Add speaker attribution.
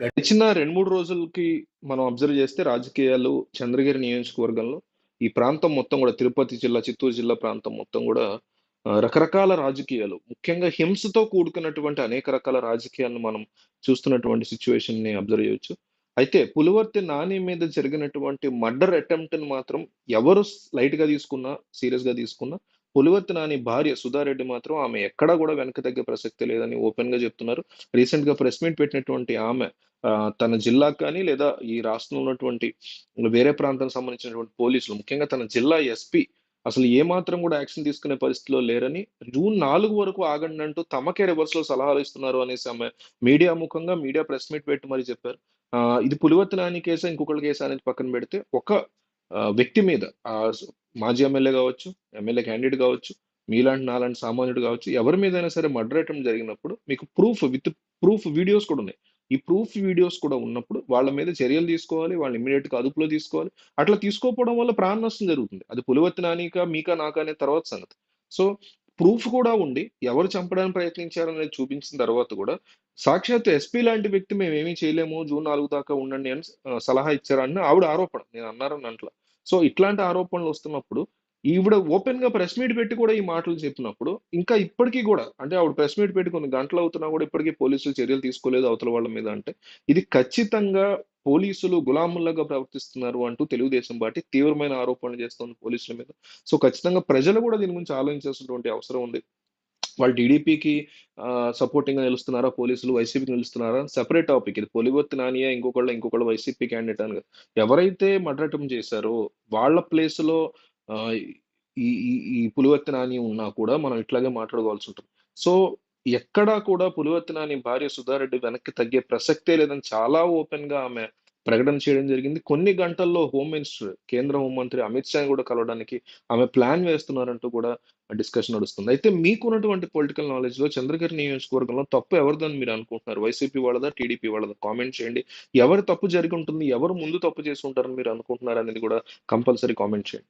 Speaker 1: గడిచిన 2, 3 రోజులకి మనం అబ్జర్వ్ చేస్తే రాజకీయాలు చంద్రగిరి నియోజకవర్గంలో ఈ ప్రాంతం మొత్తం కూడా తిరుపతి జిల్లా, చిత్తూరు జిల్లా ప్రాంతం మొత్తం కూడా రకరకాల రాజకీయాలు ముఖ్యంగా హింసతో కూడుకున్నటువంటి అనేక రకాల రాజకీయాలను మనం చూస్తున్నటువంటి సిచ్యువేషన్ని అబ్జర్వ్ చేయొచ్చు. అయితే పులివర్తి నాని మీద జరిగినటువంటి మర్డర్ అటెంప్ట్‌ని మాత్రం ఎవరు లైట్‌గా తీసుకున్నా, సీరియస్‌గా తీసుకున్నా పులివర్తినాని భార్య సుధారెడ్డి మాత్రం ఆమె ఎక్కడా కూడా వెనక తగ్గే ప్రసక్తి లేదని ఓపెన్గా చెప్తున్నారు. రీసెంట్గా ప్రెస్ మీట్ పెట్టినటువంటి ఆమె తన జిల్లా కానీ లేదా ఈ రాష్ట్రంలో ఉన్నటువంటి వేరే ప్రాంతానికి సంబంధించినటువంటి పోలీసులు ముఖ్యంగా తన జిల్లా ఎస్పీ అసలు ఏమాత్రం కూడా యాక్షన్ తీసుకునే పరిస్థితిలో లేరని, జూన్ నాలుగు వరకు ఆగండంటూ తమకే రివర్స్‌లో సలహాలు ఇస్తున్నారు అనేసి ఆమె మీడియా ముఖంగా మీడియా ప్రెస్ మీట్ పెట్టి మరి చెప్పారు. ఇది పులివర్తి నాని కేసా, ఇంకొకళ్ళ కేసా అనేది పక్కన పెడితే ఒక వ్యక్తి మీద మాజీ ఎమ్మెల్యే కావచ్చు ఎమ్మెల్యే క్యాండిడేట్ కావచ్చు మీలాంటి నాలాంటి సామాన్యుడు కావచ్చు ఎవరి మీదైనా సరే మర్డర్ అటెంప్ట్ జరిగినప్పుడు మీకు ప్రూఫ్ విత్ ప్రూఫ్ వీడియోస్ కూడా ఉన్నాయి. ఈ ప్రూఫ్ వీడియోస్ కూడా ఉన్నప్పుడు వాళ్ళ మీద చర్యలు తీసుకోవాలి. వాళ్ళని ఇమీడియట్గా అదుపులో తీసుకోవాలి. అట్లా తీసుకోకపోవడం వల్ల ప్రాణ నష్టం జరుగుతుంది. అది పులివత్తి నానికా, మీకా, నాకా అనే తర్వాత సంగతి. సో, ప్రూఫ్ కూడా ఉండి ఎవరు చంపడానికి ప్రయత్నించారనేది చూపించిన తర్వాత కూడా సాక్షాత్ ఎస్పీ లాంటి వ్యక్తి మేము ఏమీ చేయలేము. జూన్ నాలుగు దాకా ఉండండి అని సలహా ఇచ్చారని ఆవిడ ఆరోపణ. నేను అన్నారని అంట్లో సో, ఇట్లాంటి ఆరోపణలు వస్తున్నప్పుడు ఈవిడ ఓపెన్గా ప్రెస్ మీట్ పెట్టి కూడా ఈ మాటలు చెప్పినప్పుడు ఇంకా ఇప్పటికీ కూడా అంటే ఆవిడ ప్రెస్ మీట్ పెట్టి కొన్ని గంటలు అవుతున్నా కూడా ఇప్పటికీ పోలీసులు చర్యలు తీసుకోలేదు అవతల వాళ్ళ మీద అంటే ఇది ఖచ్చితంగా పోలీసులు గులాముల్లాగా ప్రవర్తిస్తున్నారు అంటూ తెలుగుదేశం పార్టీ తీవ్రమైన ఆరోపణలు చేస్తోంది పోలీసుల మీద. సో, ఖచ్చితంగా ప్రజలు కూడా దీని గురించి ఆలోచించాల్సినటువంటి అవసరం ఉంది. వాళ్ళు టీడీపీకి సపోర్టింగ్ సపోర్టింగ్‌గా నిలుస్తున్నారా పోలీసులు, వైసీపీకి నిలుస్తున్నారా సెపరేట్ టాపిక్. ఇది పొలిగొత్తి నానియా, ఇంకొకళ్ళ ఇంకొకళ్ళు వైసీపీ క్యాండిడేట్ అని ఎవరైతే మడ్రటం చేశారో వాళ్ళ ప్లేస్‌లో ఈ ఈ ఈ నాని ఉన్నా కూడా మనం ఇట్లాగే మాట్లాడుకోవాల్సి ఉంటుంది. సో, ఎక్కడా కూడా పులివర్తి నాని భార్య సుధారెడ్డి వెనక్కి తగ్గే ప్రసక్తే లేదని చాలా ఓపెన్‌గా ఆమె ప్రకటన చేయడం జరిగింది. కొన్ని గంటల్లో హోమ్ మినిస్టర్, కేంద్ర హోంమంత్రి అమిత్ షాని కూడా కలవడానికి ఆమె ప్లాన్ వేస్తున్నారంటూ కూడా డిస్కషన్ నడుస్తుంది. అయితే మీకున్నటువంటి పొలిటికల్ నాలెడ్జ్లో చంద్రగిరి నియోజకవర్గంలో తప్పు ఎవరిదని మీరు అనుకుంటున్నారు? వైసీపీ వాళ్ళదా? టీడీపీ వాళ్ళదా? కామెంట్ చేయండి. ఎవరు తప్పు జరిగి ఉంటుంది? ఎవరు ముందు తప్పు చేసి ఉంటారని మీరు అనుకుంటున్నారు అనేది కూడా కంపల్సరీ కామెంట్ చేయండి.